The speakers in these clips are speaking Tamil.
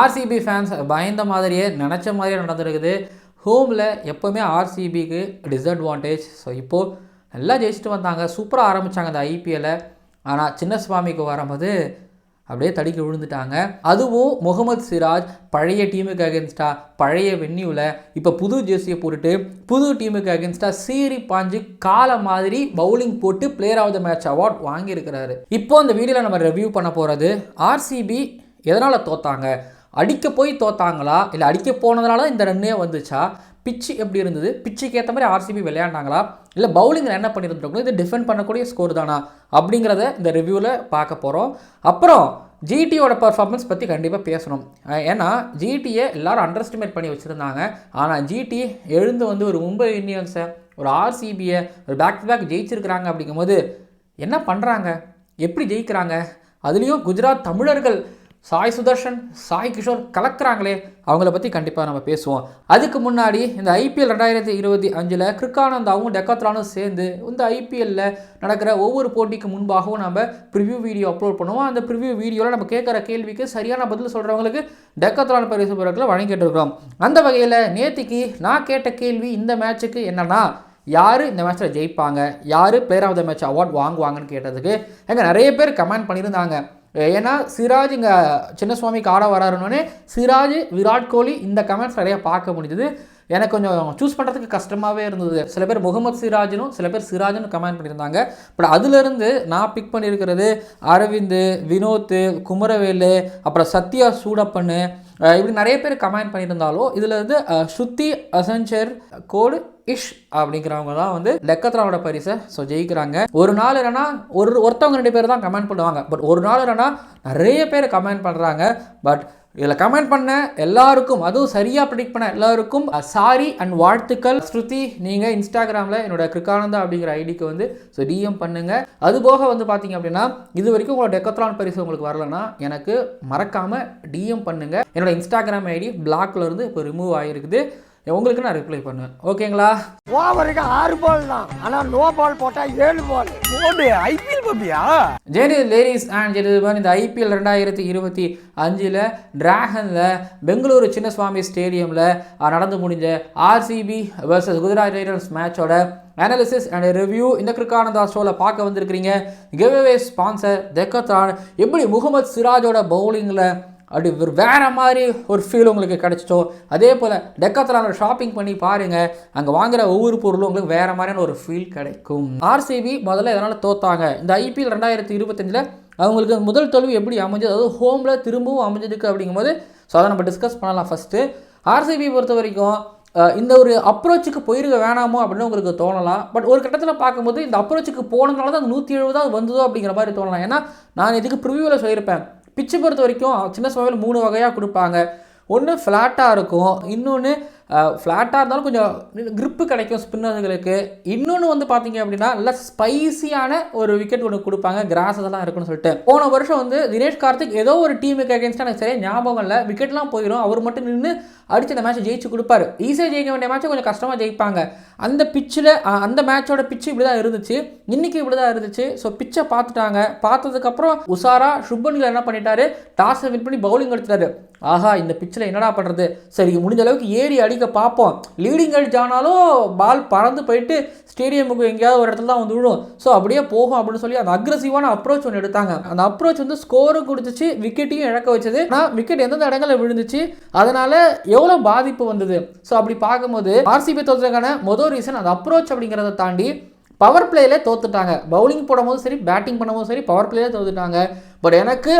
ஆர்சிபி ஃபேன்ஸ் பயந்த மாதிரியே நினச்ச மாதிரியே நடந்திருக்குது. ஹோமில் எப்போவுமே ஆர்சிபிக்கு டிஸ்அட்வான்டேஜ் ஸோ இப்போது நல்லா ஜெயிச்சுட்டு வந்தாங்க. சூப்பராக ஆரம்பித்தாங்க அந்த ஐபிஎல்லை ஆனால் சின்னசுவாமிக்கு வரும்போது அப்படியே தடிக்க விழுந்துட்டாங்க. அதுவும் முகமது சிராஜ் பழைய டீமுக்கு அகேன்ஸ்டாக பழைய வென்யூவில் இப்போ புது ஜெர்சியை போட்டுட்டு புது டீமுக்கு அகேன்ஸ்டாக சீரி பாஞ்சு காலை மாதிரி பவுலிங் போட்டு player of the match award வாங்கியிருக்கிறாரு. இப்போ இந்த வீடியோவில் நம்ம ரிவ்யூ பண்ண போகிறது ஆர்சிபி எதனால் தோத்தாங்க? அடிக்க போய் தோத்தாங்களா? இல்லை அடிக்க போனதுனால தான் இந்த ரன்னே வந்துச்சா? பிச்சு எப்படி இருந்தது? பிச்சுக்கு ஏற்ற மாதிரி ஆர்சிபி விளையாண்டாங்களா? இல்லை பவுலிங்கில் என்ன பண்ணியிருந்துருக்கணும் இது டிஃபெண்ட் பண்ணக்கூடிய ஸ்கோர் தானா? அப்படிங்கிறத இந்த ரிவ்யூவில் பார்க்க போகிறோம் அப்புறம் ஜிடியோட பர்ஃபார்மன்ஸ் பற்றி கண்டிப்பாக பேசணும். ஏன்னா ஜிடியை எல்லோரும் அண்டர் எஸ்டிமேட் பண்ணி வச்சுருந்தாங்க. ஆனால் ஜிடி எழுந்து வந்து ஒரு மும்பை இந்தியன்ஸை ஒரு ஆர்சிபியை ஒரு பேக் டு பேக் ஜெயிச்சிருக்கிறாங்க அப்படிங்கும்போது என்ன பண்ணுறாங்க எப்படி ஜெயிக்கிறாங்க? அதுலேயும் குஜராத் தமிழர்கள் சாய் சுதர்ஷன் சாய் கிஷோர் கலக்கிறாங்களே அவங்கள பற்றி கண்டிப்பாக நம்ம பேசுவோம். அதுக்கு முன்னாடி இந்த ஐபிஎல் ரெண்டாயிரத்தி இருபத்தி அஞ்சில் கிருக்கானந்தாவும் டெக்காத்ரானும் சேர்ந்து இந்த ஐபிஎல்லில் நடக்கிற ஒவ்வொரு போட்டிக்கு முன்பாகவும் நம்ம ப்ரிவ்யூ வீடியோ அப்லோட் பண்ணுவோம். அந்த ப்ரிவ்யூ வீடியோவில் நம்ம கேட்குற கேள்விக்கு சரியான பதில் சொல்கிறவங்களுக்கு டெக்காத்ரான் பரிசு பொருட்களை வழங்கிட்டுருக்கிறோம் அந்த வகையில் நேத்திக்கு நான் கேட்ட கேள்வி இந்த மேட்ச்சுக்கு என்னென்னா யார் இந்த மேட்ச்சில் ஜெயிப்பாங்க? யார் player of the match award வாங்குவாங்கன்னு கேட்டதுக்கு எங்கள் நிறைய பேர் கமெண்ட் பண்ணியிருந்தாங்க. ஏன்னா சிராஜ் இங்கே சின்னசுவாமிக்கு ஆட வராருன்னொன்னே சிராஜ் விராட் கோலி இந்த கமெண்ட்ஸ் நிறைய பார்க்க முடிஞ்சது. எனக்கு கொஞ்சம் சூஸ் பண்ணுறதுக்கு கஷ்டமாகவே இருந்தது. சில பேர் முகமது சிராஜனும் சில பேர் சிராஜனும் கமெண்ட் பண்ணியிருந்தாங்க. பட் அதுலேருந்து நான் பிக் பண்ணியிருக்கிறது அரவிந்த் வினோத் குமரவேலு அப்புறம் சத்யா சூடப்பண்ணு இப்படி நிறைய பேர் கமெண்ட் பண்ணியிருந்தாலும் இதில் வந்து ஸ்ருத்தி ஸ்ருதி அசஞ்சர் கோடு இஷ் அப்படிங்கிறவங்க தான் வந்து லெக்கத்ராவோட பரிசை ஸோ ஜெயிக்கிறாங்க. ஒரு நாள் என்னன்னா ஒரு ஒருத்தவங்க ரெண்டு பேர் தான் கமெண்ட் பண்ணுவாங்க. பட் ஒரு நாள் என்னன்னா நிறைய பேர் கமெண்ட் பண்ணுறாங்க பட் இதில் கமெண்ட் பண்ண எல்லாருக்கும் அதுவும் சரியாக ப்ரிடிக்ட் பண்ண எல்லாருக்கும் சாரி அண்ட் வாழ்த்துக்கள். ஸ்ருதி நீங்கள் இன்ஸ்டாகிராமில் என்னோட கிருக்கானந்தா அப்படிங்கிற ஐடிக்கு வந்து ஸோ டிஎம் பண்ணுங்கள் அது போக வந்து பார்த்தீங்க அப்படின்னா இது வரைக்கும் உங்களோட டெக்கத்ரான் பரிசு உங்களுக்கு வரலன்னா எனக்கு மறக்காமல் டிஎம் பண்ணுங்கள் என்னோட இன்ஸ்டாகிராம் ஐடி பிளாக்லேருந்து இப்போ ரிமூவ் ஆகிருக்குது உங்களுக்கு நான் ரிப்ளை பண்ணுவேன். ஓகேங்களா ஓவருக்கு ஆறு பால் தான். ஆனா நோ பால் போட்டா ஏழு பால் ஐபிஎல் பப்பியா? ஜெனி லேடிஸ் அண்ட் ஜென்டில்மேன் இந்த ஐபிஎல் ரெண்டாயிரத்தி இருபத்தி அஞ்சில் டிராகனில் பெங்களூரு சின்னசுவாமி ஸ்டேடியமில் நடந்து முடிஞ்ச ஆர்சிபி வர்சஸ் குஜராத் ரைடர்ஸ் மேட்சோட அனாலிசிஸ் அண்ட் ரிவ்யூ இந்த கிருக்கானந்தா ஷோவில் பார்க்க வந்திருக்கிறீங்க. கிவ்அவே ஸ்பான்சர் தெக்கத்தான் எப்படி முகமது சிராஜோட பவுலிங்கில் அப்படி ஒரு வேறு மாதிரி ஒரு ஃபீல் உங்களுக்கு கிடச்சிட்டோ அதே போல் டெக்கத்தில் ஷாப்பிங் பண்ணி பாருங்கள் அங்கே வாங்குற ஒவ்வொரு பொருளும் உங்களுக்கு வேறு மாதிரியான ஒரு ஃபீல் கிடைக்கும். ஆர்சிபி முதல்ல இதனால் தோத்தாங்க? இந்த ஐபிஎல் ரெண்டாயிரத்தி இருபத்தஞ்சில் அவங்களுக்கு முதல் தோல்வி எப்படி அமைஞ்சது? அதாவது ஹோமில் திரும்பவும் அமைஞ்சதுக்கு அப்படிங்கும்போது ஸோ அதை நம்ம டிஸ்கஸ் பண்ணலாம் ஃபஸ்ட்டு ஆர்சிபி பொறுத்த வரைக்கும் இந்த ஒரு அப்ரோச்சுக்கு போயிருக்க வேணாமோ அப்படின்னு உங்களுக்கு தோணலாம். பட் ஒரு கட்டத்தில் பார்க்கும்போது இந்த அப்ரோச்சுக்கு போனதுனால தான் நூற்றி எழுபதாவது வந்ததோ அப்படிங்கிற மாதிரி தோணலாம். ஏன்னா நான் இதுக்கு ப்ரிவியூவில் சொல்லியிருப்பேன். பிச்சு பொறுத்த வரைக்கும் சின்ன சுவையில் மூணு வகையாக கொடுப்பாங்க. ஒன்று ஃப்ளாட்டாக இருக்கும். இன்னொன்று ஃப்ளாட்டாக இருந்தாலும் கொஞ்சம் கிரிப்பு கிடைக்கும் ஸ்பின்னர்களுக்கு இன்னொன்று வந்து பார்த்தீங்க அப்படின்னா நல்லா ஸ்பைசியான ஒரு விக்கெட் ஒன்று கொடுப்பாங்க. கிராஸ் அதெல்லாம் இருக்குன்னு சொல்லிட்டு. போன வருஷம் வந்து தினேஷ் கார்த்திக் ஏதோ ஒரு டீமுக்கு அகேன்ஸ்டாக எனக்கு சரியாக ஞாபகம் இல்லை. விக்கெட்லாம் போயிடும் அவர் மட்டும் நின்று அடித்து அந்த மேட்ச்சை ஜெயிச்சு கொடுப்பாரு. ஈஸியாக ஜெயிக்க வேண்டிய மேட்ச்சை கொஞ்சம் கஷ்டமாக ஜெயிப்பாங்க. அந்த பிச்சில் அந்த மேட்சோட பிச்சு இப்படி தான் இருந்துச்சு. இன்னைக்கு இப்படி தான் இருந்துச்சு ஸோ பிச்சை பார்த்துட்டாங்க. பார்த்ததுக்கப்புறம் உஷாரா சுப்பன்கில் என்ன பண்ணிட்டாரு? டாஸை வின் பண்ணி பவுலிங் எடுத்துட்டாரு. ஆஹா இந்த பிச்சில் என்னடா பண்ணுறது சரி முடிஞ்ச அளவுக்கு ஏறி அடிக்க பார்ப்போம். லீடிங் அடிச்சு ஆனாலும் பால் பறந்து போயிட்டு ஸ்டேடியமுக்கு எங்கேயாவது ஒரு இடத்துல தான் வந்து விழும். ஸோ அப்படியே போகும் அப்படின்னு சொல்லி அந்த அக்ரஸிவான அப்ரோச் ஒன்று எடுத்தாங்க. அந்த அப்ரோச் வந்து ஸ்கோரும் கொடுத்துச்சு விக்கெட்டையும் இழக்க வச்சது. ஆனால் விக்கெட் எந்தெந்த இடங்களில் விழுந்துச்சு அதனால் எவ்வளோ பாதிப்பு வந்தது? ஸோ அப்படி பார்க்கும்போது ஆர்சிபி தோற்றதுக்கான மொதல் ரீசன் அந்த அப்ரோச் அப்படிங்கிறத தாண்டி பவர் பிளேயில் தோத்துட்டாங்க. பவுலிங் போடும்போது சரி பேட்டிங் பண்ணும்போது சரி பவர் பிளேயில் தோத்துட்டாங்க. பட் எனக்கு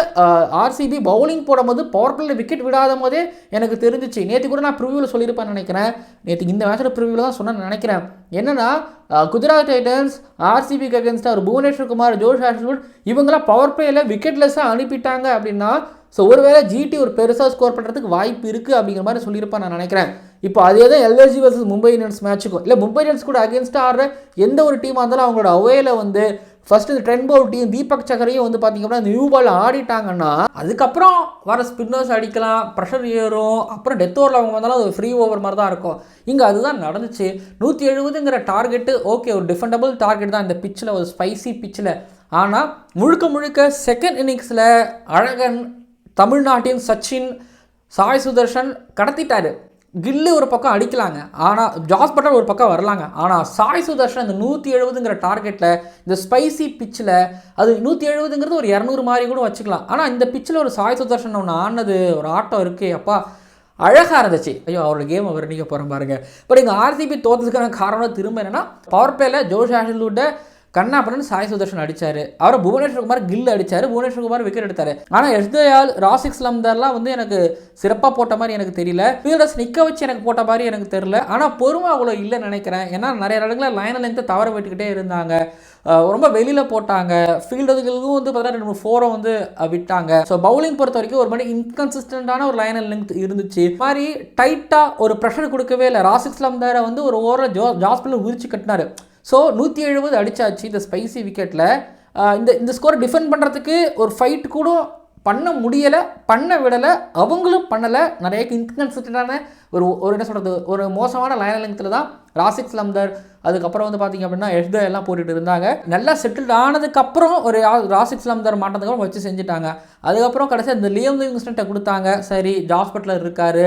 ஆர்சிபி பவுலிங் போடும்போது பவர் பிளேயில் விக்கெட் விடாத போதே எனக்கு தெரிஞ்சிச்சு. நேற்று கூட நான் ப்ரிவியூவில் சொல்லியிருப்பேன்னு நினைக்கிறேன். நேற்று இந்த மேட்சோட ப்ரிவியூவில் தான் சொன்னேன்னு நினைக்கிறேன். என்னன்னா குஜராத் டைட்டன்ஸ் ஆர்சிபிக்கு அகேன்ஸ்டாக ஒரு புவனேஸ்வர் குமார் ஜோஷ் ஹாஷ்வுட் இவங்களாம் பவர் பிளேயில் விக்கெட்லெஸ்ஸாக அனுப்பிட்டாங்க அப்படின்னா ஸோ ஒருவேளை ஜிடி ஒரு பெருசாக ஸ்கோர் பண்ணுறதுக்கு வாய்ப்பு இருக்குது அப்படிங்கிற மாதிரி சொல்லியிருப்பேன் நான் நினைக்கிறேன். இப்போ அதே தான் எல்எஸ்ஜி வர்சஸ் மும்பை இந்தியன்ஸ் மேட்ச்சுக்கும் இல்லை மும்பை இந்தியன்ஸ் கூட அகேன்ஸ்டாக ஆடுற எந்த ஒரு டீமாக இருந்தாலும் அவங்களோட அவையில் வந்து ஃபர்ஸ்ட் இந்த ட்ரெண்ட் பவுல் டீம் தீபக் சக்கரையும் வந்து பார்த்தீங்க அப்படின்னா நியூ பால் ஆடிட்டாங்கன்னா அதுக்கப்புறம் வர ஸ்பின்னர்ஸ் அடிக்கலாம் ப்ரெஷர் ஏறும். அப்புறம் டெத் ஓவரில் அவங்க வந்தாலும் அது ஃப்ரீ ஓவர் மாதிரி தான் இருக்கும். இங்கே அதுதான் நடந்துச்சு. நூற்றி எழுபதுங்கிற டார்கெட்டு ஓகே ஒரு டிஃபெண்டபிள் டார்கெட் தான் இந்த பிச்சில் ஒரு ஸ்பைசி பிச்சில் ஆனால் முழுக்க முழுக்க செகண்ட் இன்னிங்ஸில் அழகன் தமிழ்நாட்டின் சச்சின் சாய் சுதர்ஷன் கடத்திட்டாரு. கில்லு ஒரு பக்கம் அடிக்கலாங்க. ஆனால் ஜாஸ் பட்டர் ஒரு பக்கம் வரலாங்க. ஆனால் சாய் சுதர்ஷன் இந்த நூற்றி எழுபதுங்கிற டார்கெட்டில் இந்த ஸ்பைசி பிச்சில் அது நூற்றி எழுபதுங்கிறது ஒரு இரநூறு மாதிரி கூட வச்சுக்கலாம். ஆனால் இந்த பிச்சில் ஒரு சாய் சுதர்ஷன் ஒன்று ஆனது ஒரு ஆட்டம் இருக்குது அப்பா. அழகாக இருந்துச்சு. ஐயோ அவரோட கேம் அவர் நீங்கள் போகிறேன் பாருங்க. பட் இங்கே ஆர்சிபி தோத்ததுக்கான காரணம் திரும்ப என்னென்னா பவர் பிளேயில் ஜோஷ் ஆஷல்வுட்டை கண்ணா சாய் சுதர்ஷன் அடித்தார் அவரை புவனேஸ்வர் குமார் கில் அடித்தார் புவனேஸ்வர் குமார் விக்கெட் எடுத்தார். ஆனால் எஸ்தயால் ராசிக் ஸ்லம்தர்லாம் வந்து எனக்கு சிறப்பாக போட்ட மாதிரி எனக்கு தெரியல. ஃபீல்டர்ஸ் நிற்க வச்சு எனக்கு போட்ட மாதிரி எனக்கு தெரியல. ஆனால் பொறுமை அவ்வளோ இல்லைன்னு நினைக்கிறேன். ஏன்னா நிறைய இடங்களில் லைனில் லென்த்தை தவற விட்டுக்கிட்டே இருந்தாங்க. ரொம்ப வெளியில் போட்டாங்க. ஃபீல்டர்களுக்கும் வந்து பார்த்தீங்கன்னா ரெண்டு மூணு ஃபோரை வந்து விட்டாங்க. ஸோ பவுலிங் பொறுத்த வரைக்கும் ஒரு மாதிரி இன்கன்சிஸ்டண்ட்டான ஒரு லைனல் லென்த் இருந்துச்சு. இது மாதிரி டைட்டாக ஒரு ப்ரெஷர் கொடுக்கவே இல்லை. ராசிக் ஸ்லம்தரை வந்து ஒரு ஓவரில் ஜோ ஜாஸ்பில் உரிச்சு கட்டினாரு. ஸோ நூற்றி எழுபது அடித்தாச்சு இந்த ஸ்பைசி விக்கெட்டில் இந்த இந்த ஸ்கோரை டிஃபெண்ட் பண்ணுறதுக்கு ஒரு ஃபைட் கூட பண்ண முடியலை பண்ண விடலை அவங்களும் பண்ணலை. நிறைய இன்கன்சிஸ்டண்டான ஒரு ஒரு என்ன சொல்கிறது ஒரு மோசமான லைன் லெங்த்தில் தான் ராசிக் ஸ்லம்தர் அதுக்கப்புறம் வந்து பார்த்திங்க அப்படின்னா எஸ்த எல்லாம் போட்டுட்டு இருந்தாங்க. நல்லா செட்டில்ட் ஆனதுக்கப்புறம் ஒரு ராசிக் ஸ்லம்தர் மாட்டதுக்கப்புறம் வச்சு செஞ்சுட்டாங்க. அதுக்கப்புறம் கடைசியாக இந்த லியம் லிவிங்ஸ்டன்ட்டை கொடுத்தாங்க. சரி ஹாஸ்பிட்டலில் இருக்காரு.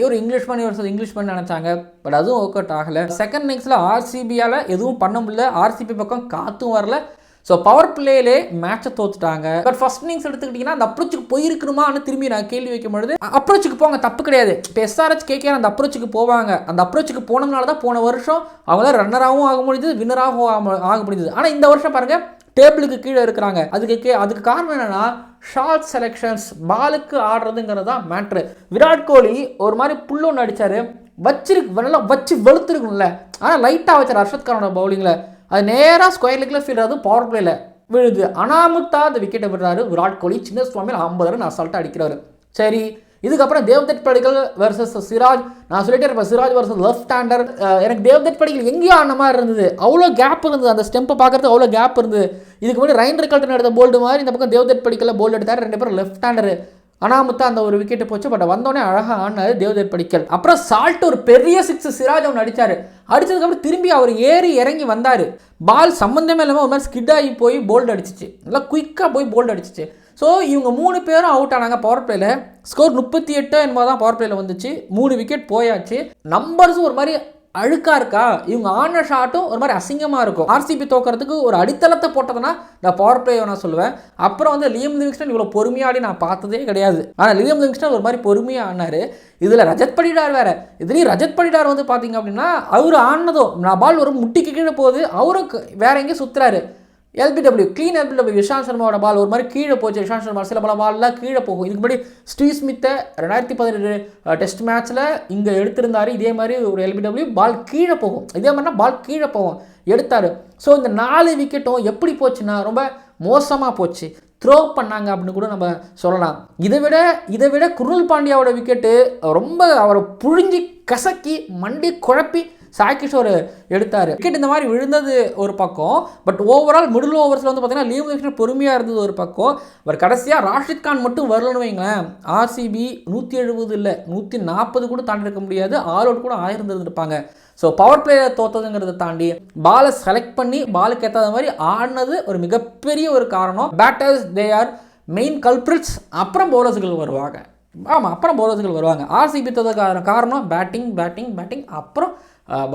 இவர் இங்கிலீஷ் பண்ணி ஒரு இங்கிலீஷ் பண்ணி நினச்சாங்க. பட் அதுவும் ஒர்க் அவுட் ஆகலை செகண்ட் இன்னிங்ஸில் ஆர்சிபியால் எதுவும் பண்ண முடியல. ஆர்சிபி பக்கம் காற்றும் வரல. ஸோ பவர் பிளேலே மேட்சை தோத்துட்டாங்க. பட் ஃபர்ஸ்ட் இன்னிங்ஸ் எடுத்துக்கிட்டிங்கன்னா அந்த அப்ரோச்சுக்கு போயிருக்கணுமான்னு திரும்பி நான் கேள்வி வைக்கும் பொழுது அப்ரோச்சுக்கு போங்க தப்பு கிடையாது. இப்போ எஸ்ஆர்ஹெச் கேக்கே அந்த அப்ரோச்சுக்கு போவாங்க. அந்த அப்ரோச்சுக்கு போனதுனால தான் போன வருஷம் அவங்களாம் ரன்னராகவும் ஆக முடிஞ்சது வின்னராகவும் ஆக- ஆக ஆனால் இந்த வருஷம் பாருங்க டேபிளுக்கு கீழே இருக்கிறாங்க. அதுக்கு கே அதுக்கு காரணம் என்னன்னா ஷார்ட் செலெக்ஷன்ஸ் பாலுக்கு ஆடுறதுங்கிறது தான் மேட்ரு விராட் கோலி ஒரு மாதிரி புல்லு ஒன்று அடிச்சாரு. வச்சிருக்கு நல்லா வச்சு வெளுத்துருக்கும்ல. ஆனால் லைட்டாக வச்சார் அர்ஷத் கானோட பவுலிங்கில் அது நேராக ஸ்கொயர் லெக்கில் ஃபீல் ஆகுது பவர் பிளேல விழுது. அனாமுத்தா அந்த விக்கெட்டை விடுறாரு. விராட் கோலி சின்ன சுவாமியில் ஐம்பது ரன் அசால்ட்டாக அடிக்கிறாரு. சரி இதுக்கப்புறம் தேவ்தத் படிகள் வர்சஸ் சிராஜ். நான் சொல்லிட்டே இருப்பேன் சிராஜ் வர்சஸ் லெஃப்ட் ஹேண்டர் எனக்கு தேவ்தட் படிகள் எங்கேயோ ஆன மாதிரி இருந்தது. அவ்வளோ கேப் இருந்தது. அந்த ஸ்டெம்பை பார்க்குறது அவ்வளோ கேப் இருந்தது. இதுக்கு முன்னாடி ரைன் ரிகல்டன் எடுத்த போல்டு மாதிரி இந்த பக்கம் தேவ்தட் படிக்கல போல்டு எடுத்தார். ரெண்டு பேரும் லெஃப்ட் ஹேண்டர் அனாமுத்தா அந்த ஒரு விக்கெட்டு போச்சு பட் வந்தோடனே அழகாக ஆனாரு தேவ்தத் படிக்கல். அப்புறம் சால்ட் ஒரு பெரிய சிக்ஸ் சிராஜ் ஒன்று அடித்தார் அடித்ததுக்கப்புறம் திரும்பி அவர் ஏறி இறங்கி வந்தார். பால் சம்மந்தமே இல்லாமல் ஒரு மாதிரி ஸ்கிட் ஆகி போய் போல்டு அடிச்சிச்சு. நல்லா குயிக்காக போய் போல்டு அடிச்சிச்சு. ஸோ இவங்க மூணு பேரும் அவுட் ஆனாங்க பவர் பிளேயில் ஸ்கோர் முப்பத்தி எட்டு என்பது தான் பவர் பிளேயில் வந்துச்சு. மூணு விக்கெட் போயாச்சு. நம்பர்ஸும் ஒரு மாதிரி அழுக்கா இருக்கா? இவங்க ஆன ஷாட்டும் ஒரு மாதிரி அசிங்கமாக இருக்கும். ஆர்சிபி தோக்கிறதுக்கு ஒரு அடித்தளத்தை போட்டதுன்னா நான் பவர் பிளேயை நான் சொல்லுவேன். அப்புறம் வந்து லியம் லிவிங்ஸ்டன் இவ்வளோ பொறுமையாடி நான் பார்த்ததே கிடையாது. ஆனால் லியம் லிவிங்ஸ்டன் ஒரு மாதிரி பொறுமையாக ஆனார். இதில் ரஜத் படிடார் வேற. இதுலேயும் ரஜத் படிடார் வந்து பார்த்தீங்க அப்படின்னா அவர் ஆனதும் நான் பால் ஒரு முட்டிக்கு கீழே போகுது. அவரும் வேற எங்கேயும் சுற்றுறாரு எல்பிடபிள்யூ க்ளீன் எல்பிடபிள்யூ இஷாந்த் சர்மாவோட பால் ஒரு மாதிரி கீழே போச்சு. இஷாந்த் சர்மா சில பல பால்லாம் கீழே போகும். இதுக்கு முன்னாடி ஸ்டீவ் ஸ்மித்தை ரெண்டாயிரத்தி பதினெட்டு டெஸ்ட் மேட்ச்சில் இங்கே எடுத்திருந்தார். இதே மாதிரி ஒரு எல்பிடபிள்யூ பால் கீழே போகும். இதே மாதிரினா பால் கீழே போகும். எடுத்தார். ஸோ இந்த நாலு விக்கெட்டும் எப்படி போச்சுன்னா ரொம்ப மோசமாக போச்சு. த்ரோ பண்ணாங்க அப்படின்னு கூட நம்ம சொல்லலாம். இதை விட இதை விட குருள் பாண்டியாவோட விக்கெட்டு ரொம்ப அவரை புழிஞ்சி கசக்கி மண்டி குழப்பி சாய் கிஷோர் எடுத்தார். விக்கெட் இந்த மாதிரி விழுந்தது ஒரு பக்கம் பட் ஓவரால் மிடில் ஓவர்ஸில் வந்து பார்த்தீங்கன்னா லீவ் கிஷோர் பொறுமையாக இருந்தது ஒரு பக்கம். அவர் கடைசியாக ராஷித் கான் மட்டும் வரலன்னு வைங்களேன் ஆர்சிபி நூற்றி எழுபது இல்லை நூற்றி நாற்பது கூட தாண்டி இருக்க முடியாது. ஆல் அவுட் கூட ஆயிருந்திருப்பாங்க ஸோ பவர் பிளேயர் தோத்ததுங்கிறத தாண்டி பாலை செலக்ட் பண்ணி பாலுக்கு ஏற்றாத மாதிரி ஆடினது ஒரு மிகப்பெரிய ஒரு காரணம். Batters they are main culprits அப்புறம் பவுலர்ஸ்கள் வருவாங்க. ஆமாம் அப்புறம் பவுலர்ஸ்கள் வருவாங்க. ஆர்சிபி தோத்ததுக்கான காரணம் பேட்டிங் பேட்டிங் பேட்டிங் அப்புறம்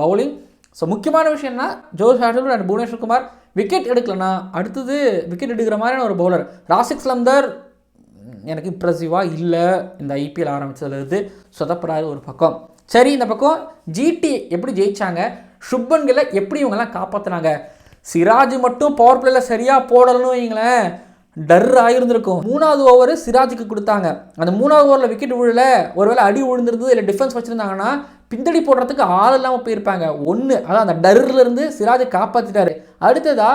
பவுலிங். ஸோ முக்கியமான விஷயம்னா ஜோஸ் ஹேட்டல் அண்ட் புவனேஸ்வர் குமார் விக்கெட் எடுக்கலனா அடுத்தது விக்கெட் எடுக்கிற மாதிரியான ஒரு பவுலர் ராசிக் ஸ்லம்தர் எனக்கு இம்ப்ரெசிவாக இல்லை. இந்த ஐபிஎல் ஆரம்பித்ததுலேருந்து சொதப்படாத ஒரு பக்கம். சரி இந்த பக்கம் ஜிடி எப்படி ஜெயித்தாங்க சுப்பன் கில்லை எப்படி இவங்கெல்லாம் காப்பாற்றினாங்க சிராஜ் மட்டும் பவர் பிளேல சரியாக போடலன்னு வைங்களேன். டர் ஆகியிருந்திருக்கும் மூணாவது ஓவர் சிராஜுக்கு கொடுத்தாங்க. அந்த மூணாவது ஓவரில் விக்கெட் விழல. ஒருவேளை அடி விழுந்திருந்தது இல்லை டிஃபென்ஸ் வச்சுருந்தாங்கன்னா பிந்தடி போடுறதுக்கு ஆள் இல்லாமல் போயிருப்பாங்க. ஒன்று அதான் அந்த டர்ல இருந்து சிராஜை காப்பாற்றிட்டாரு அடுத்ததா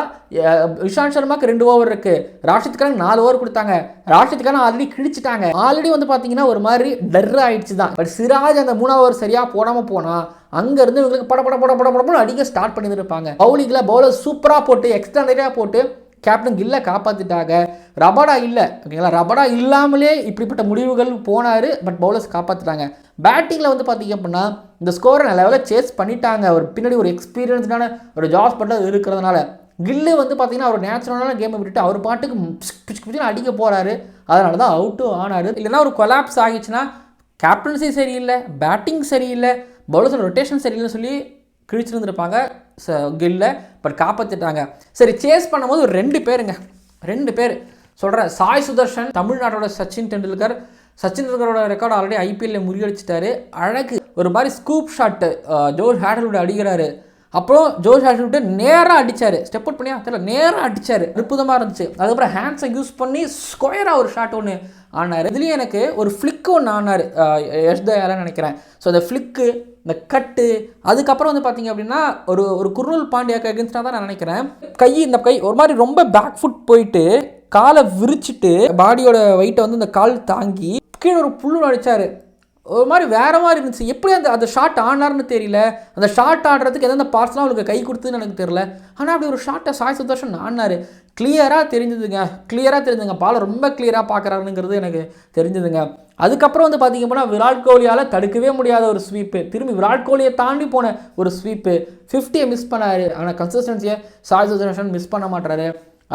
இஷாந்த் சர்மாக்கு ரெண்டு ஓவர் இருக்கு. ராஷித் கான் நாலு ஓவர் கொடுத்தாங்க. ராஷித் ஆல்ரெடி கிழிச்சிட்டாங்க. ஆல்ரெடி வந்து பார்த்தீங்கன்னா ஒரு மாதிரி டர் ஆயிடுச்சு தான் பட் சிராஜ் அந்த மூணாவது ஓவர் சரியாக போடாமல் போனால் அங்கேருந்து இவங்களுக்கு பட பட பட பட படம் அடிக்க ஸ்டார்ட் பண்ணியிருப்பாங்க பவுலிங்கில் பவுலர் சூப்பராக போட்டு எக்ஸ்ட்ரா நிறையா போட்டு கேப்டன் கில்லை காப்பாற்றிட்டாங்க ரபடா இல்லை. ஓகேங்களா? ரபடா இல்லாமலே இப்படிப்பட்ட முடிவுகள் போனார் பட் பவுலர்ஸ் காப்பாற்றிட்டாங்க பேட்டிங்கில் வந்து பார்த்தீங்க அப்படின்னா இந்த ஸ்கோரை நல்ல லெவலில் சேஸ் பண்ணிட்டாங்க. ஒரு பின்னாடி ஒரு எக்ஸ்பீரியன்ஸ்டான ஒரு ஜாஸ் பண்ணுறது இருக்கிறதுனால. கில்லு வந்து பார்த்தீங்கன்னா அவர் நேச்சுரலான கேமை விட்டுட்டு அவர் பாட்டுக்கு பிச்சு பிச்சுன்னு அடிக்க போகிறாரு அதனால தான் அவுட்டும் ஆனார். இல்லைன்னா ஒரு கொலாப்ஸ் ஆகிடுச்சுன்னா கேப்டன்சி சரியில்லை பேட்டிங் சரியில்லை பவுலர்ஸோட ரொட்டேஷன் சரியில்லைன்னு சொல்லி கிழிச்சிருந்துருப்பாங்க ச கில்லை. பட் காப்பாற்றிட்டாங்க சரி சேஸ் பண்ணும்போது ஒரு ரெண்டு பேருங்க. ரெண்டு பேர். சொல்கிறேன் சாய் சுதர்ஷன் தமிழ்நாட்டோட சச்சின் டெண்டுல்கர். சச்சின் டெண்டுல்கரோட ரெக்கார்டு ஆல்ரெடி ஐபிஎல்ல முறியடிச்சிட்டாரு. அழகு. ஒரு மாதிரி ஸ்கூப் ஷாட்டு ஜோர்ஜ் ஹேடல்வுட் அடிக்கிறாரு. அப்புறம் ஜோர்ஜ் ஹேடல்வுட் நேராக அடித்தார் ஸ்டெப் அவுட் பண்ணியா? தெரியல நேராக அடித்தார் அற்புதமாக இருந்துச்சு. அதுக்கப்புறம் ஹேண்ட்ஸை யூஸ் பண்ணி ஸ்கொயராக ஒரு ஷாட் ஒன்று ஆனார். இதுலேயும் எனக்கு ஒரு ஃப்ளிக்கு ஒன்று ஆனார் எஸ் தயாலான்னு நினைக்கிறேன். ஸோ அந்த ஃப்ளிக்கு இந்த கட்டு அதுக்கப்புறம் வந்து பார்த்தீங்க அப்படின்னா ஒரு ஒரு குர்னூல் பாண்டியாக்கு அகேன்ஸ்டாக தான் நான் நினைக்கிறேன். கை இந்த கை ஒரு மாதிரி ரொம்ப பேக் ஃபுட் போயிட்டு காலை விரிச்சிட்டு பாடியோட வெயிட்டை வந்து இந்த கால் தாங்கி கீழே ஒரு புல்லு அடிச்சாரு. ஒரு மாதிரி வேற மாதிரி இருந்துச்சு. எப்படி அந்த அந்த ஷாட் ஆனார்னு தெரியல. அந்த ஷாட் ஆடுறதுக்கு எந்தெந்த பார்ட்ஸ்லாம் அவளுக்கு கை கொடுத்துன்னு எனக்கு தெரியல. ஆனால் அப்படி ஒரு ஷாட்டை சாய் சுதர்ஷன் ஆடினாரு. கிளியராக தெரிஞ்சுதுங்க. கிளியராக தெரிஞ்சுங்க பால் ரொம்ப கிளியராக பார்க்குறாருங்கிறது எனக்கு தெரிஞ்சுதுங்க. அதுக்கப்புறம் வந்து பார்த்தீங்க அப்படின்னா விராட் கோலியால் தடுக்கவே முடியாத ஒரு ஸ்வீப்பு திரும்பி விராட் கோலியை தாண்டி போன ஒரு ஸ்வீப்பு ஃபிஃப்டியை மிஸ் பண்ணாரு. ஆனால் கன்சிஸ்டன்சியை சாய் சுதர்ஷன் மிஸ் பண்ண மாட்டாரு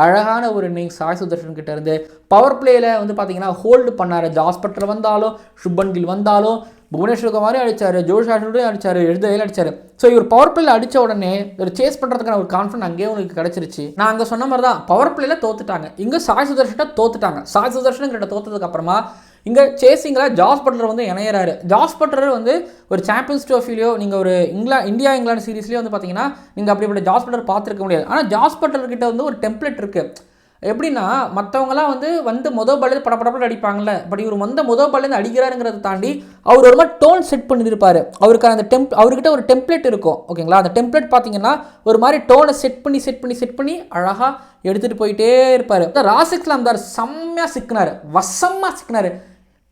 அழகான ஒரு இன்னிங்ஸ் சாய் சுதர்ஷன் கிட்டேருந்து பவர் பிளேயில் வந்து பார்த்தீங்கன்னா ஹோல்டு பண்ணார். ஜாஸ்பட்டர் வந்தாலும் சுப்பன் கில் வந்தாலும் புவனேஸ்வர் குமாரையும் அடித்தார் ஜோஷ் ஆஷோடையும் அடித்தார் எழுதையில் அடித்தார் ஸோ இவர் பவர் பிளேல அடிச்ச உடனே ஒரு சேஸ் பண்ணுறதுக்கான ஒரு கான்ஃபிடன்ட் அங்கேயே உங்களுக்கு கிடச்சிருச்சு. நான் அங்கே சொன்ன மாதிரி தான் பவர் பிளேல தோத்துட்டாங்க. இங்கே சாய் சுதர்ஷன்ட்ட தோத்துட்டாங்க. சாய் சுதர்ஷன் கிட்ட தோத்ததுக்கு அப்புறமா இங்கே சேசிங்கில் ஜாஸ் பட்லர் வந்து இணையறாரு. ஜாஸ் பட்லர் வந்து ஒரு சாம்பியன்ஸ் ட்ரோஃபிலையோ நீங்கள் ஒரு இங்கிலா இந்தியா இங்கிலாந்து சீரீஸ்லேயோ வந்து பார்த்தீங்கன்னா நீங்கள் அப்படிப்பட்ட ஜாஸ் பட்லர் பார்த்துருக்க முடியாது. ஆனால் ஜாஸ் பட்லர் கிட்ட வந்து ஒரு டெம்ப்ளேட் இருக்குது எப்படின்னா மற்றவங்களாம் வந்து வந்து மொதல் பால்லேருந்து படப்படப்பட அடிப்பாங்கல்ல. பட் இவர் வந்த மொதல் பால்லேருந்து அடிக்கிறாருங்கிறத தாண்டி அவர் ஒரு மாதிரி டோன் செட் பண்ணியிருப்பார். அவருக்கு அந்த டெம்ப் அவர்கிட்ட ஒரு டெம்ப்ளேட் இருக்கும். ஓகேங்களா? அந்த டெம்ப்ளேட் பார்த்தீங்கன்னா ஒரு மாதிரி டோனை செட் பண்ணி செட் பண்ணி செட் பண்ணி அழகாக எடுத்துகிட்டு போயிட்டே இருப்பார். ராசிக் இஸ்லாம்தார் செம்மையாக சிக்கினார். வசமாக சிக்கினார்.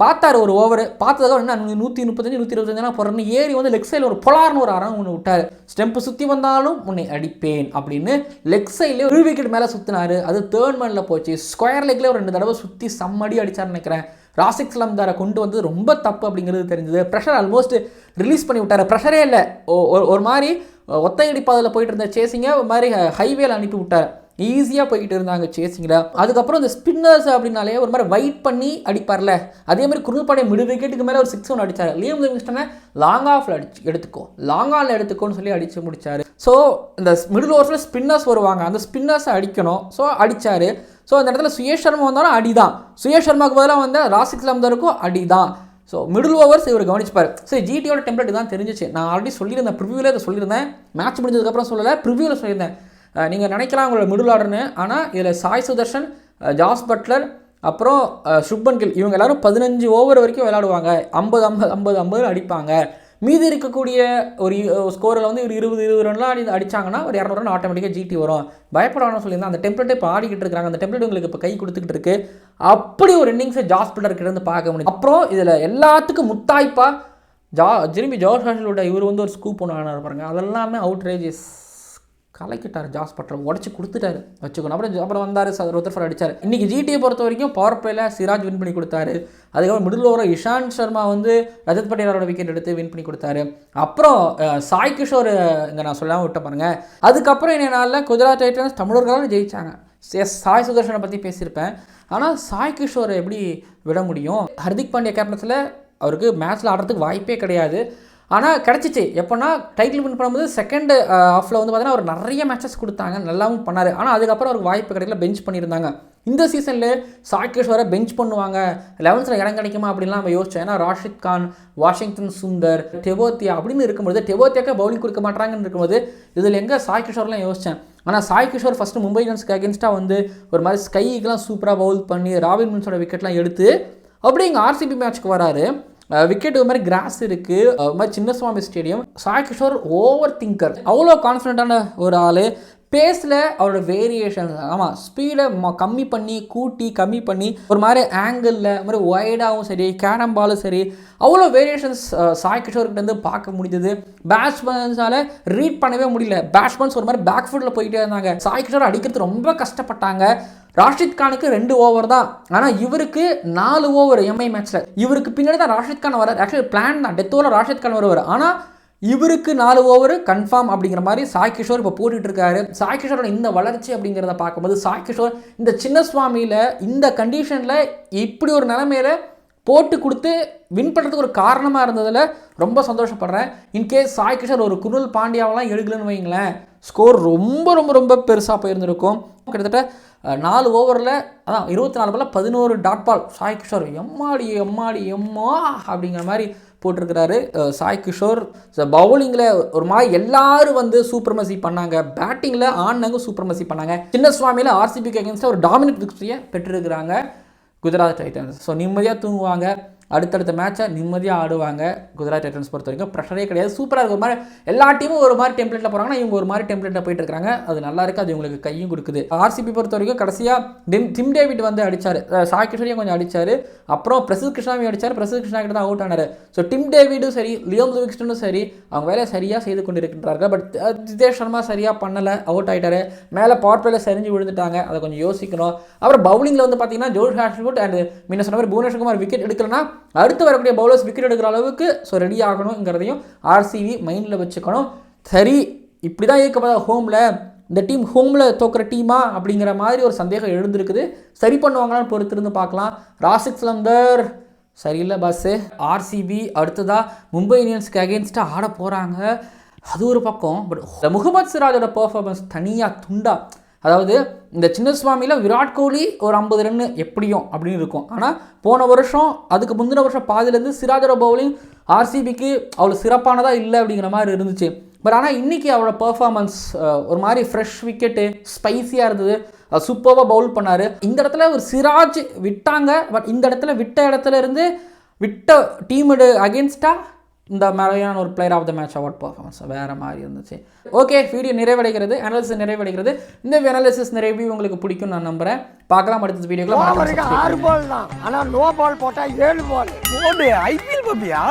பார்த்தாரு ஒரு ஓவர் பார்த்ததுக்கு என்ன நூற்றி முப்பத்தஞ்சு நூற்றி இருபத்தஞ்சுனா போடுறேன்னு ஏறி வந்து லெக் சைடில் ஒரு பொலார்னு ஒரு அறம் ஒன்று விட்டார். ஸ்டெம்பு சுற்றி வந்தாலும் உன்னை அடிப்பேன் அப்படின்னு லெக் சைட்லேயே ஒரு விக்கெட் மேலே சுற்றினார் அது தேர்ட் மேனில் போச்சு. ஸ்கொயர் லெக்லேயே ஒரு ரெண்டு தடவை சுற்றி செம்மடி அடித்தார்னு நினைக்கிறேன். ராசிக் ஸ்லம்தாரை கொண்டு வந்தது ரொம்ப தப்பு அப்படிங்கிறது தெரிஞ்சது. ப்ரெஷர் ஆல்மோஸ்ட் ரிலீஸ் பண்ணி விட்டார். ப்ரெஷரே இல்லை. ஒரு- ஒரு மாதிரி ஒத்தையடிப்பாதில் போயிட்டு இருந்த சேசிங்க ஒரு மாதிரி ஹைவேல அனுப்பி விட்டார். ஈஸியாக போய்கிட்டு இருந்தாங்க சேசிங்கில் அதுக்கப்புறம் இந்த ஸ்பின்னர்ஸ் அப்படின்னாலே ஒரு மாதிரி வெயிட் பண்ணி அடிப்பார்ல. அதே மாதிரி குறுப்பாடை மிடு விக்கெட்டுக்கு மேலே ஒரு சிக்ஸ் ஒன்று அடிச்சார். லியம் லிவிங்ஸ்டனை லாங் ஆஃபில் அடிச்சு எடுத்துக்கோ. லாங் ஆனில் எடுத்துக்கோன்னு சொல்லி அடித்து முடித்தார் ஸோ இந்த மிடில் ஓவர்ஸில் ஸ்பின்னர்ஸ் வருவாங்க. அந்த ஸ்பின்னர்ஸை அடிக்கணும். ஸோ அடிச்சார். ஸோ அந்த இடத்துல சுயேஷ் சர்மா வந்தாலும் அடி தான் சுயேஷ் சர்மாவுக்கு பதிலாக வந்த ராசிக் லம்தருக்கும் அடி தான் ஸோ மிடில் ஓவர்ஸ் இவர் கவனிச்சுப்பார். சரி ஜிடியோட டெம்ப்ளேட் தான் தெரிஞ்சிச்சு. நான் ஆல்ரெடி சொல்லியிருந்தேன். ப்ரிவியூவில் இதை சொல்லியிருந்தேன். மேட்ச் முடிஞ்சதுக்கப்புறம் சொல்லலை. ப்ரிவியூவில் சொல்லியிருந்தேன். நீங்கள் நினைக்கலாம் உங்களோட மிடில் ஆர்டர்னு ஆனால் இதில் சாய் சுதர்ஷன் ஜாஸ் பட்லர் அப்புறம் சுப்பன் கில் இவங்க எல்லாரும் பதினஞ்சு ஓவர் வரைக்கும் விளாடுவாங்க ஐம்பது ஐம்பது ஐம்பது ஐம்பது அடிப்பாங்க. மீதி இருக்கக்கூடிய ஒரு ஸ்கோரில் வந்து ஒரு இருபது இருபது ரன்லாம் அடி அடிச்சாங்கன்னா ஒரு இரநூறு ரன் ஆட்டோமேட்டிக்காக ஜிடி வரும். பயப்படாமல் சொல்லியிருந்தால் அந்த டெம்ப்ளேட்டை இப்போ ஆடிக்கிட்டு இருக்காங்க அந்த டெம்ப்ளேட் உங்களுக்கு இப்போ கை கொடுத்துக்கிட்டு இருக்கு. அப்படி ஒரு இன்னிங்ஸை ஜாஸ் பட்லர் இருந்து பார்க்க முடியும் அப்புறம் இதில் எல்லாத்துக்கும் முத்தாய்ப்பாக ஜா திரும்பி ஜார்ஜ் இவர் வந்து ஒரு ஸ்கூப் ஒன்று ஆனார் பாருங்க. அதெல்லாமே அவுட்ரேஜஸ் கலக்கிட்டார் ஜாஸ் பட்லர் உடச்சி கொடுத்துட்டாரு. வச்சுக்கணும் அப்புறம் அப்புறம் வந்தார் ருத்தர்ஃபர் அடிச்சார். இன்றைக்கி ஜிடியை பொறுத்த வரைக்கும் பவர் பிளேல சிராஜ் வின் பண்ணி கொடுத்தாரு. அதுக்கப்புறம் மிடில் ஓவரில் இஷாந்த் சர்மா வந்து ரஜத் பட்டேலரோட விக்கெட் எடுத்து வின் பண்ணி கொடுத்தாரு. அப்புறம் சாய் கிஷோர் இங்கே நான் சொல்லாமல் விட்ட பாருங்க. அதுக்கப்புறம் என்ன நாளில் குஜராத் டைட்டன்ஸ் தமிழர்களால் ஜெயிச்சாங்க. எஸ் சாய் சுதர்ஷனை பற்றி பேசியிருப்பேன். ஆனால் சாய் கிஷோரை எப்படி விட முடியும்? ஹர்திக் பாண்டியா கேப்டன்ஸில் அவருக்கு மேட்ச்சில் ஆடுறதுக்கு வாய்ப்பே கிடையாது. ஆனால் கிடச்சிச்சு. எப்போனா டைட்டில் வின் பண்ணும்போது செகண்ட் ஆஃபில் uh, வந்து பார்த்தீங்கன்னா அவர் நிறைய மேட்சஸ் கொடுத்தாங்க. நல்லாவும் பண்ணார். ஆனால் அதுக்கப்புறம் அவருக்கு வாய்ப்பு கிடைக்கல பெஞ்ச் பண்ணியிருந்தாங்க. இந்த சீசனில் சாய்கேஸ்வரை பெஞ்ச் பண்ணுவாங்க. லெவன்ஸில் இடம் கிடைக்குமா அப்படின்லாம் நம்ம யோசிச்சோம் ஏன்னா ராஷித் கான் வாஷிங்டன் சுந்தர் டெவோத்தியா அப்படின்னு இருக்கும்போது டெவோத்தியாக்கா பவுலிங் கொடுக்க மாட்டாங்கன்னு இருக்கும்போது இதில் எங்கே சாய் கிஷோர்லாம் யோசித்தேன் ஆனால் சாய் கிஷோர் ஃபஸ்ட்டு மும்பை இந்தியன்ஸ்க்கு அகேன்ஸ்டாக வந்து ஒரு மாதிரி ஸ்கைக்கெலாம் சூப்பராக பவுல் பண்ணி ராபின் மின்ஸோட விக்கெட்லாம் எடுத்து அப்படியே இங்கே ஆர்சிபி மேட்ச்க்கு வராரு. விக்கெட் ஒரு மாதிரி கிராஸ் இருக்குது அது மாதிரி Chinnaswamy stadium Sai Kishore over thinker அவ்வளோ கான்ஃபிடென்ட்டான ஒரு ஆள். பேஸில் அவரோட வேரியேஷன் ஆமாம் ஸ்பீடை கம்மி பண்ணி கூட்டி கம்மி பண்ணி ஒரு மாதிரி ஆங்கிளில் ஒரு மாதிரி ஒய்டாகவும் சரி கேரம் பாலும் சரி அவ்வளோ வேரியேஷன்ஸ் சாய் கிஷோர்கிட்ட இருந்து பார்க்க முடிஞ்சது. பேட்ஸ்மேன்ஸால் ரீட் பண்ணவே முடியல. பேட்ஸ்மேன்ஸ் ஒரு மாதிரி பேக் ஃபுட்டில் போயிட்டே இருந்தாங்க. சாய் கிஷோர் அடிக்கிறது ரொம்ப கஷ்டப்பட்டாங்க. ராஷித் கானுக்கு ரெண்டு ஓவர் தான். ஆனால் இவருக்கு நாலு ஓவர் எம்ஐ மேட்ச்சில் இவருக்கு பின்னாடி தான் ராஷித் கான் வர ஆக்சுவலி பிளான் தான். டெத்தோட ராஷித் கான் வருவார். ஆனால் இவருக்கு நாலு ஓவர் கன்ஃபார்ம் அப்படிங்கிற மாதிரி சாய் கிஷோர் இப்போ போட்டுட்டு இருக்காரு. சாய் கிஷோரோட இந்த வளர்ச்சி அப்படிங்கிறத பார்க்கும்போது சாய் கிஷோர் இந்த சின்ன சுவாமியில் இந்த கண்டிஷனில் இப்படி ஒரு நிலைமையில போட்டு கொடுத்து வின் பண்ணுறதுக்கு ஒரு காரணமாக இருந்ததில் ரொம்ப சந்தோஷப்படுறேன். இன்கேஸ் சாய் கிஷோர் ஒரு குருள் பாண்டியாவெல்லாம் எடுக்கலன்னு வைங்களேன். ஸ்கோர் ரொம்ப ரொம்ப ரொம்ப பெருசாக போயிருந்திருக்கும். கிட்டத்தட்ட நாலு ஓவரில் அதான் இருபத்தி நாலு பால் பதினோரு டாட் பால் சாய் கிஷோர் எம்மாடி எம்மாடி எம்மா அப்படிங்கிற மாதிரி போட்டிருக்கிறாரு. சாய் கிஷோர் பவுலிங்கில் ஒரு மாதிரி எல்லாரும் வந்து சூப்பர்மசி பண்ணாங்க. பேட்டிங்கில் ஆனங்க சூப்பர்மசி பண்ணாங்க. சின்ன சுவாமியில் ஆர்சிபிக்கு அகேன்ஸ்டாக ஒரு டாமினேட் விக்டரியை பெற்றிருக்கிறாங்க குஜராத் டைட்டன்ஸ் ஸோ நிம்மதியாக தூங்குவாங்க. அடுத்தடுத்த மேட்சை நிம்மதியாக ஆடுவாங்க. குஜராத் டைட்டன்ஸ் பொறுத்த வரைக்கும் ப்ரெஷரே கிடையாது. சூப்பராக இருக்கும். ஒரு மாதிரி எல்லா டீமும் ஒரு மாதிரி டெம்ப்ளேட்டில் போகிறாங்கன்னா இவங்க ஒரு மாதிரி டெம்ப்ளேட்டில் போயிட்டு இருக்காங்க. அது நல்லா இருக்குது அது இவங்களுக்கு கையும் கொடுக்குது. ஆர்சிபி பொறுத்த வரைக்கும் கடைசியாக டிம் டிம் டேவிட் வந்து அடிச்சார். சாய் கொஞ்சம் அடிச்சார். அப்புறம் பிரசித் கிருஷ்ணாவையும் அடிச்சார். பிரசித் கிருஷ்ணா கிட்ட தான் அவுட் ஆனார். ஸோ டிம் டேவிடும் சரி லியோம் லிவிக்ஸ்டனும் சரி அவங்க வேலையை சரியாக செய்து கொண்டிருக்கின்றார்கள். பட் ஜிதேஷ் சர்மா சரியாக பண்ணலை. அவுட் ஆகிட்டார் மேலே பவர் பிளேல சரிஞ்சு விழுந்துட்டாங்க. அதை கொஞ்சம் யோசிக்கணும். அப்புறம் பவுலிங்கில் வந்து பார்த்தீங்கன்னா ஜோர்ஜ் ஹாஷ்வுட் அண்ட் முன்ன சொன்ன மாதிரி புவனேஸ்வர் குமார் விக்கெட் எடுக்கலன்னா அடுத்து வரக்கூடிய பவுலர்ஸ் விக்கெட் எடுக்கிற அளவுக்கு ஸோ ரெடி ஆகணுங்கிறதையும் ஆர்சிபி மைண்டில் வச்சுக்கணும். சரி இப்படி தான் இருக்கப்படாத ஹோமில் இந்த டீம் ஹோமில் தோக்கிற டீமா அப்படிங்கிற மாதிரி ஒரு சந்தேகம் எழுந்திருக்குது. சரி பண்ணுவாங்களான்னு பொறுத்திருந்து பார்க்கலாம். ராசிக் ஸ்லந்தர் சரியில்லை பஸ்ஸு ஆர்சிபி அடுத்ததாக மும்பை இந்தியன்ஸ்க்கு அகேன்ஸ்டாக ஆட போகிறாங்க அது ஒரு பக்கம் பட் முகமது சிராஜோட பர்ஃபார்மன்ஸ் தனியாக துண்டா அதாவது இந்த சின்னசுவாமியில் விராட் கோலி ஒரு ஐம்பது ரன்னு எப்படியும் அப்படின்னு இருக்கும். ஆனால் போன வருஷம் அதுக்கு முந்தின வருஷம் பாதியிலேருந்து சிராஜர பவுலிங் ஆர்சிபிக்கு அவ்வளோ சிறப்பானதாக இல்லை அப்படிங்கிற மாதிரி இருந்துச்சு. பட் ஆனால் இன்றைக்கி அவரோட பர்ஃபார்மன்ஸ் ஒரு மாதிரி ஃப்ரெஷ் விக்கெட்டு ஸ்பைசியாக இருந்தது. சூப்பராக பவுல் பண்ணார். இந்த இடத்துல ஒரு சிராஜ் விட்டாங்க. பட் இந்த இடத்துல விட்ட இடத்துல இருந்து விட்ட டீமோட அகேன்ஸ்டாக இந்த மாதிரியான ஒரு player of the match award performance வேறு மாதிரி இருந்துச்சு. ஓகே வீடியோ நிறைவடைகிறது அனாலிசிஸ் நிறைவடைகிறது. இந்த அனாலிசிஸ் நிறைவு உங்களுக்கு பிடிக்கும் நான் நம்புகிறேன் பார்க்கலாம் அடுத்த வீடியோக்குள்ள ஆறு பால் தான். ஆனா நோ பால் போட்டா ஏழு பால் ஐபிஎல் பப்பியா